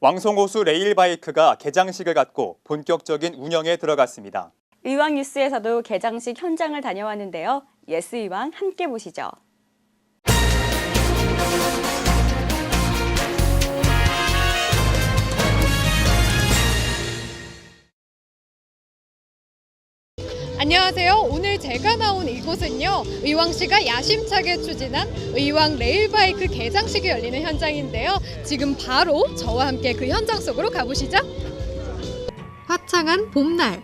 왕송호수 레일바이크가 개장식을 갖고 본격적인 운영에 들어갔습니다. 의왕 뉴스에서도 개장식 현장을 다녀왔는데요. 예스 의왕 함께 보시죠. 안녕하세요. 오늘 제가 나온 이곳은요. 의왕시가 야심차게 추진한 의왕 레일바이크 개장식이 열리는 현장인데요. 지금 바로 저와 함께 그 현장 속으로 가보시죠. 화창한 봄날.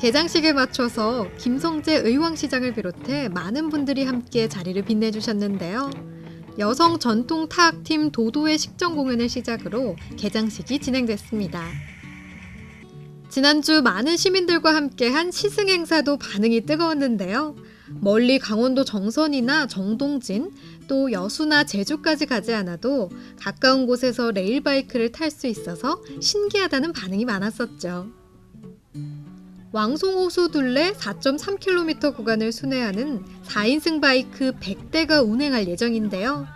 개장식에 맞춰서 김성재 의왕시장을 비롯해 많은 분들이 함께 자리를 빛내주셨는데요. 여성 전통 타악팀 도도의 식전 공연을 시작으로 개장식이 진행됐습니다. 지난주 많은 시민들과 함께한 시승 행사도 반응이 뜨거웠는데요. 멀리 강원도 정선이나 정동진, 또 여수나 제주까지 가지 않아도 가까운 곳에서 레일바이크를 탈 수 있어서 신기하다는 반응이 많았었죠. 왕송호수 둘레 4.3km 구간을 순회하는 4인승 바이크 100대가 운행할 예정인데요.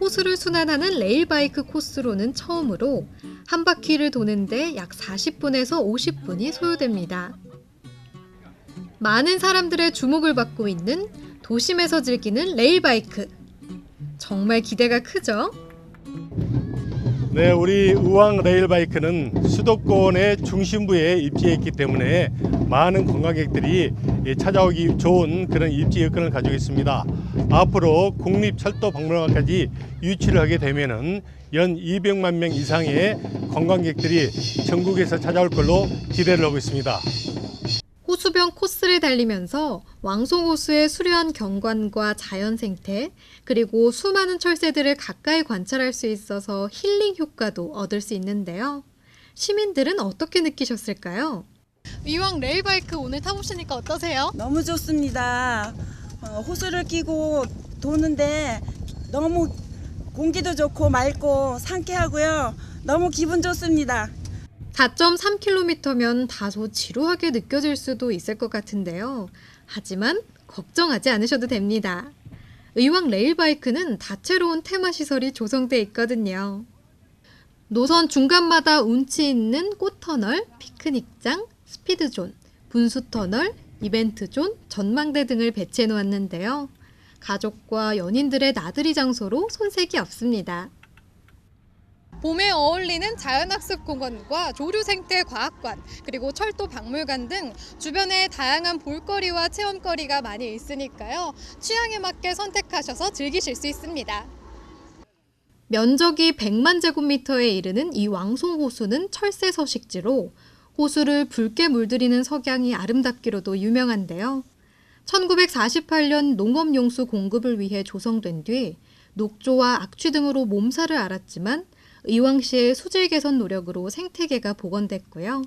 호수를 순환하는 레일바이크 코스로는 처음으로 한 바퀴를 도는데 약 40분에서 50분이 소요됩니다. 많은 사람들의 주목을 받고 있는 도심에서 즐기는 레일바이크. 정말 기대가 크죠? 네, 우리 의왕 레일바이크는 수도권의 중심부에 입지했기 때문에 많은 관광객들이 예, 찾아오기 좋은 그런 입지 여건을 가지고 있습니다. 앞으로 국립철도박물관까지 유치를 하게 되면은 연 200만 명 이상의 관광객들이 전국에서 찾아올 걸로 기대를 하고 있습니다. 호수변 코스를 달리면서 왕송호수의 수려한 경관과 자연 생태, 그리고 수많은 철새들을 가까이 관찰할 수 있어서 힐링 효과도 얻을 수 있는데요. 시민들은 어떻게 느끼셨을까요? 이왕 레일바이크 오늘 타보시니까 어떠세요? 너무 좋습니다. 어, 호수를 끼고 도는데 너무 공기도 좋고 맑고 상쾌하고요. 너무 기분 좋습니다. 4.3km면 다소 지루하게 느껴질 수도 있을 것 같은데요. 하지만 걱정하지 않으셔도 됩니다. 의왕 레일바이크는 다채로운 테마 시설이 조성돼 있거든요. 노선 중간마다 운치 있는 꽃터널, 피크닉장, 스피드존, 분수터널, 이벤트존, 전망대 등을 배치해 놓았는데요. 가족과 연인들의 나들이 장소로 손색이 없습니다. 봄에 어울리는 자연학습 공원과 조류생태과학관, 그리고 철도 박물관 등 주변에 다양한 볼거리와 체험거리가 많이 있으니까요. 취향에 맞게 선택하셔서 즐기실 수 있습니다. 면적이 100만 제곱미터에 이르는 이 왕송호수는 철새 서식지로 호수를 붉게 물들이는 석양이 아름답기로도 유명한데요. 1948년 농업용수 공급을 위해 조성된 뒤 녹조와 악취 등으로 몸살을 앓았지만 의왕시의 수질 개선 노력으로 생태계가 복원됐고요.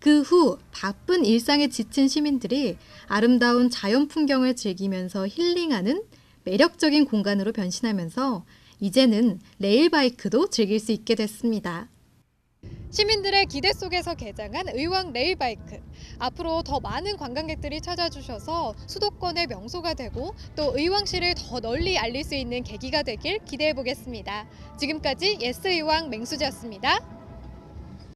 그 후 바쁜 일상에 지친 시민들이 아름다운 자연 풍경을 즐기면서 힐링하는 매력적인 공간으로 변신하면서 이제는 레일바이크도 즐길 수 있게 됐습니다. 시민들의 기대 속에서 개장한 의왕 레일바이크. 앞으로 더 많은 관광객들이 찾아주셔서 수도권의 명소가 되고 또 의왕시를 더 널리 알릴 수 있는 계기가 되길 기대해 보겠습니다. 지금까지 예스 의왕 맹수지였습니다.